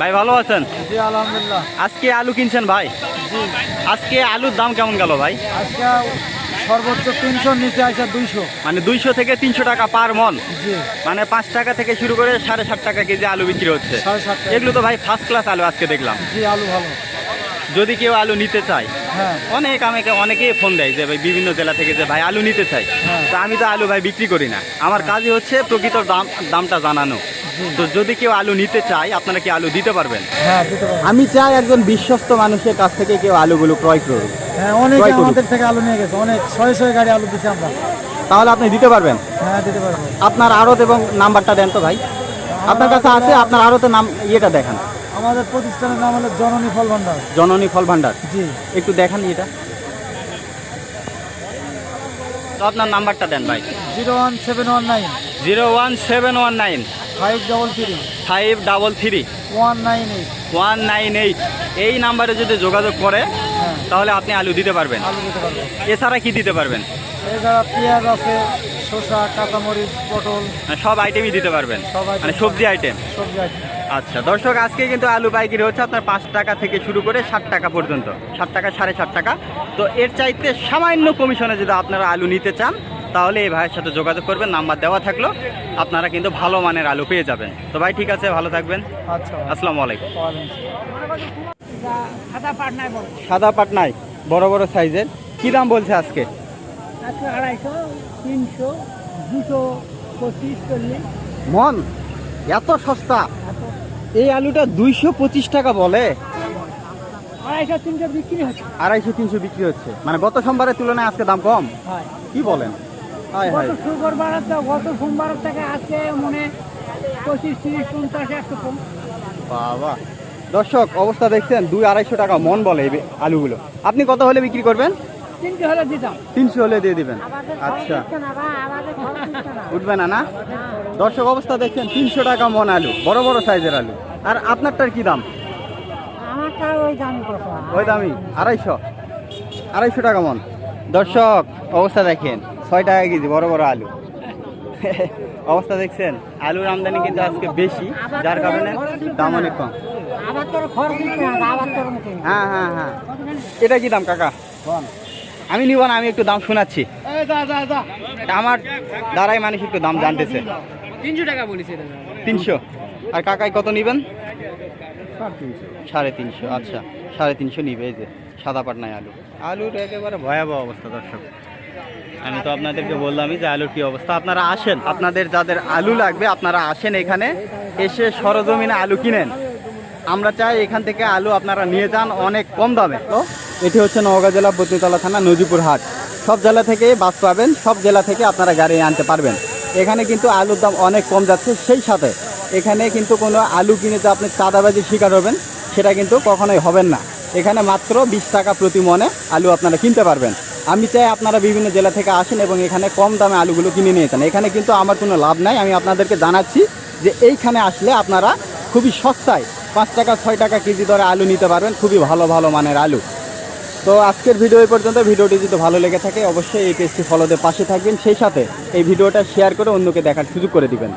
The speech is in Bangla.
ভাই ভালো আছেন? জি আলহামদুলিল্লাহ। আজকে আলু কিনছেন ভাই? জি। আজকে আলুর দাম কেমন গেল ভাই? আজকে সর্বোচ্চ তিনশোর নিচে আছে দুইশো। মানে দুইশো থেকে তিনশো টাকা পার মন। মানে পাঁচ টাকা থেকে শুরু করে সাড়ে সাত টাকা কেজি আলু বিক্রি হচ্ছে। এগুলো তো ভাই ফার্স্ট ক্লাস আলু আজকে দেখলাম। জি আলু ভালো। যদি কেউ আলু নিতে চায় অনেক আমাকে অনেকেই ফোন দেয় যে ভাই বিভিন্ন জেলা থেকে যে ভাই আলু নিতে চাই। হ্যাঁ। তো আমি তো আলু ভাই বিক্রি করি না। আমার কাজই হচ্ছে প্রকৃত দাম দামটা জানানো। তো যদি কেউ আলু নিতে চায় আপনারা কি আলু দিতে পারবেন? হ্যাঁ দিতে পারব আমি চাই একজন বিশ্বস্ত মানুষের কাছ থেকে কেউ আলুগুলো ক্রয় করুক। হ্যাঁ অনেক আমাদের থেকে আলু নিয়ে গেছে। অনেক ছয় ছয় গাড়ি আলু দিছি আমরা। তাহলে আপনি দিতে পারবেন? হ্যাঁ দিতে পারব। আপনার আড়ত এবং নাম্বারটা দেন তো ভাই। আপনার কাছে আছে আপনার আড়তের নাম ইয়েটা দেখান। আমাদের প্রতিষ্ঠানের নাম হলো জননী ফল ভান্ডার জননী ফল ভান্ডার জি। একটু দেখান এটা। তো আপনার নাম্বারটা দেন ভাই। Zero one seven one nine. Zero one seven one nine. Five double three. Five double three. One nine eight. One nine eight. এই নাম্বারে যদি যোগাযোগ করে হ্যাঁ। তাহলে আপনি আলু দিতে পারবেন। আলু দিতে পারব এছাড়া কি দিতে পারবেন? এছাড়া পেঁয়াজ আছে শসা কাঁচামরিচ পটল। মানে সব আইটেমই দিতে পারবেন। সব মানে সবজি আইটেম সবজি আছে আচ্ছা দর্শক আজকে কিন্তু আলু পাইকারি হচ্ছে আপনার পাঁচ টাকা থেকে শুরু করে ষাট টাকা পর্যন্ত। ষাট টাকা সাড়ে ষাট টাকা। তো এর চাইতে সামান্য কমিশনে যদি আপনারা আলু নিতে চান তাহলে এই ভাইয়ের সাথে যোগাযোগ করবেন নাম্বার দেওয়া থাকল। আপনারা কিন্তু ভালো মানের আলু পেয়ে যাবেন। তো ভাই ঠিক আছে ভালো থাকবেন। আচ্ছা। আসসালামু আলাইকুম। ওয়ালাইকুম সাদা পাটনায় বড় বড় বড় সাইজের। কি দাম বলছে আজকে? আজকে আড়াইশো তিনশো দুশো পঁচিশ চল্লিশ। মন এত সস্তা। এই আলুটা দুইশো পঁচিশ টাকা বলে। আড়াইশো তিনশো বিক্রি হচ্ছে। আড়াইশো তিনশো বিক্রি হচ্ছে। মানে গত সোমবারের তুলনায় আজকে দাম কম? কি বলেন? গত শুক্রবার গত সোমবার থেকে আজকে মনে পঁচিশ তিরিশ পঞ্চাশ একশো কম। বাবা। দর্শক অবস্থা দেখছেন দুই আড়াইশো টাকা মন বলে আলুগুলো। আপনি কত হলে বিক্রি করবেন? তিনটে হলে দিতাম। তিনশো হলে দিয়ে দিবেন। আচ্ছা। উঠবে না না? দর্শক অবস্থা দেখছেন তিনশো টাকা মন আলু বড় বড় সাইজের আলু। আর আপনারটার কি দাম? ওই দামি কথা ওই দামি আড়াইশো। আড়াইশো টাকা মন। দর্শক অবস্থা দেখেন ছয় টাকা কেজি বড় বড় আলু। অবস্থা দেখছেন আলুর আমদানি কিন্তু আজকে বেশি যার কারণে দাম অনেক কম। হ্যাঁ হ্যাঁ হ্যাঁ। এটা কি দাম কাকা? আমি নিব না আমি একটু দাম শোনাচ্ছি। আমার দ্বারাই মানুষ একটু দাম জানতেছে। তিনশো টাকা বলিস তিনশো? আর কাকাই কত নেবেন? সাড়ে তিনশো। আচ্ছা। সাড়ে তিনশো নিবে এই যে সাদা পাটনায় আলু। আলুর একেবারে ভয়াবহ অবস্থা দর্শক। আমি তো আপনাদেরকে বললামই যে আলুর কি অবস্থা। আপনারা আসেন আপনাদের যাদের আলু লাগবে আপনারা আসেন এখানে এসে সরজমিনে আলু কিনেন। আমরা চাই এখান থেকে আলু আপনারা নিয়ে যান অনেক কম দামে। তো এটি হচ্ছে নওগাঁ জেলা বতনিতলা থানা নজিপুর হাট। সব জেলা থেকে বাস পাবেন, সব জেলা থেকে আপনারা গাড়ি আনতে পারবেন। এখানে কিন্তু আলুর দাম অনেক কম যাচ্ছে, সেই সাথে এখানে কিন্তু কোনো আলু কিনে যে আপনি চাঁদাবাজির শিকার হবেন, সেটা কিন্তু কখনোই হবেন না। এখানে মাত্র বিশ টাকা প্রতি মনে আলু আপনারা কিনতে পারবেন। আমি চাই আপনারা বিভিন্ন জেলা থেকে আসেন এবং এখানে কম দামে আলুগুলো কিনে নিয়ে যান। এখানে কিন্তু আমার কোনো লাভ নাই, আমি আপনাদেরকে জানাচ্ছি যে এইখানে আসলে আপনারা খুবই সস্তায় পাঁচ টাকা, ছয় টাকা কেজি দরে আলু নিতে পারবেন, খুবই ভালো ভালো মানের আলু। তো আজকের ভিডিও এই পর্যন্ত। ভিডিওটি যদি ভালো লেগে থাকে, অবশ্যই এই পেজটি ফলোতে পাশে থাকবেন। সেই সাথে এই ভিডিওটা শেয়ার করে অন্যকে দেখার সুযোগ করে দিবেন।